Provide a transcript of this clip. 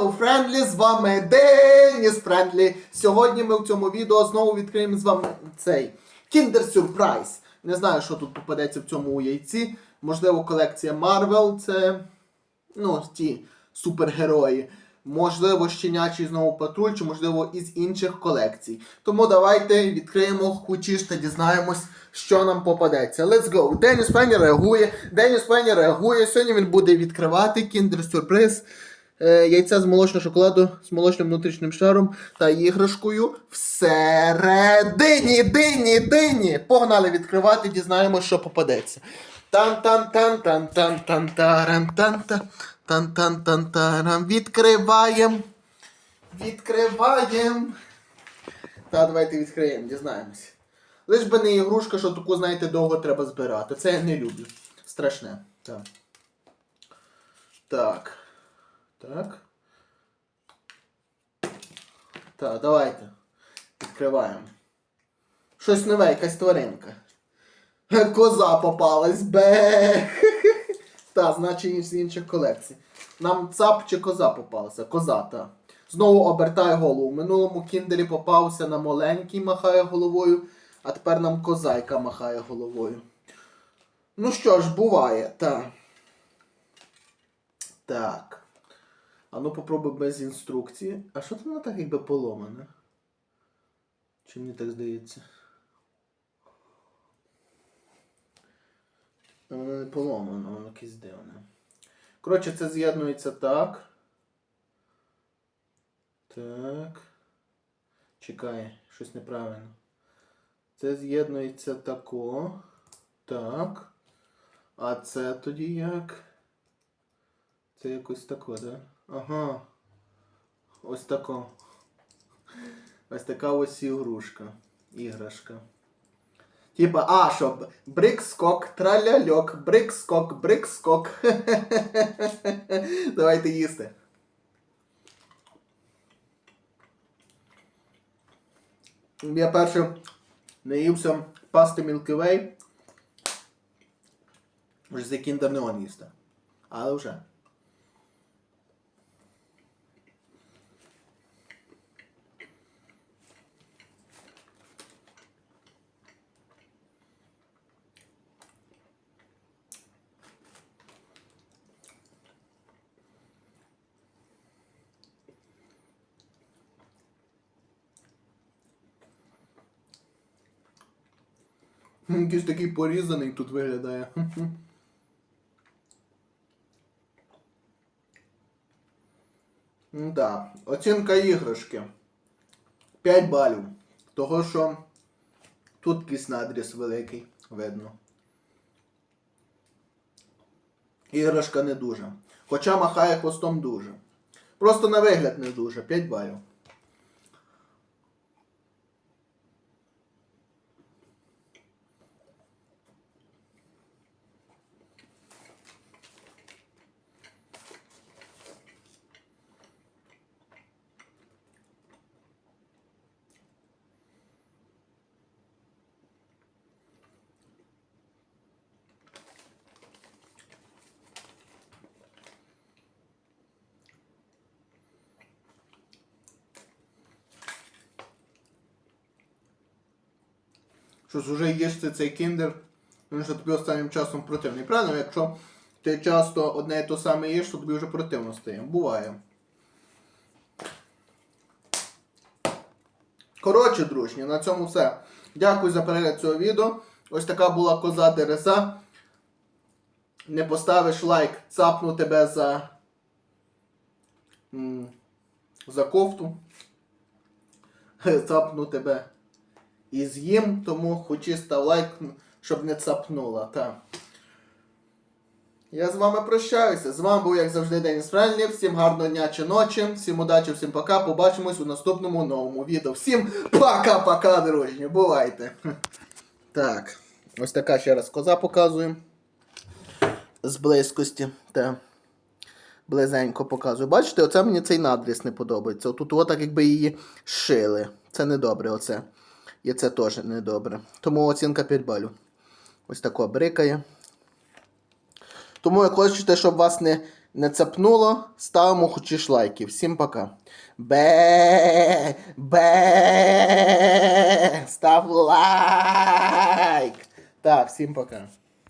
Hello Friendly, з вами Деніс Френдлі. Сьогодні ми в цьому відео знову відкриємо з вами цей Kinder Surprise. Не знаю, що тут попадеться в цьому яйці. Можливо, колекція Marvel, це ну, ті супергерої. Можливо, щенячий знову патруль, чи можливо із інших колекцій. Тому давайте відкриємо хучіш та дізнаємось, що нам попадеться. Let's go! Деніс Пенні реагує. Деніс Пенні реагує. Сьогодні він буде відкривати Kinder Surprise. Е, яйця з молочного шоколаду з молочним внутрішнім шаром та іграшкою всередині, дині, дині. Погнали відкривати, дізнаємось, що попадеться. тан тан тан тан тан тан таран тан та тан тан тан таран Відкриваємо. Відкриваємо. Та давайте відкриємо, дізнаємось. Лиш би не ігрушка, що таку, знаєте, довго треба збирати. Це я не люблю. Страшне. Так. Так. Так. Так, давайте. Відкриваємо. Щось нове, якась тваринка. Коза попалась. Бе. Та, значить з інших колекцій. Нам цап чи коза попалася? Коза, та. Знову обертає голову. У минулому кіндері попався на маленький, махає головою, а тепер нам коза, яка махає головою. Ну що ж, буває, так. Так. А ну попробуй без інструкції. А що там воно так якби поломане? Чи мені так здається? Воно не поломано, воно якесь дивне. Коротше, це з'єднується так. Так. Чекай, щось неправильно. Це з'єднується тако. Так. А це тоді як? Це якось тако, да? Ага. Ось тако. Ось така ось ігрушка. Іграшка. Типа, а, що, брик-скок, траляльок, брик-скок, брик-скок. Давайте їсти. Я перше наївся пасти Milky Way. Вже за не он їсти. Але вже. Якийсь такий порізаний тут виглядає. Да. Оцінка іграшки. 5 балів. Того, що тут якийсь надріз великий, видно. Іграшка не дуже. Хоча махає хвостом дуже. Просто на вигляд не дуже. 5 балів. Щось вже їсти цей кіндер, він що тобі останнім часом противний. Правильно, якщо ти часто одне і то саме їш, то тобі вже противно стає. Буває. Коротше, дружні, на цьому все. Дякую за перегляд цього відео. Ось така була коза Тереса. Не поставиш лайк, цапну тебе за. за кофту. Цапну тебе і з'їм, тому хоч став лайк, щоб не цапнула. Та. Я з вами прощаюся. З вами був, як завжди, Деніс Френлі. Всім гарного дня чи ночі. Всім удачі, всім пока. Побачимось у наступному новому відео. Всім пока-пока, дружні. Бувайте. Так. Ось така ще раз коза показую. З близькості. Та. Близенько показую. Бачите, оце мені цей надріз не подобається. Отут отак якби її шили. Це недобре оце. І це теж недобре. Тому оцінка 5 балів. Ось тако брикає. Тому як хочете, щоб вас не не цапнуло, ставимо хочеш лайки. Всім пока. Бе. Бе. Став лайк. Так, всім пока.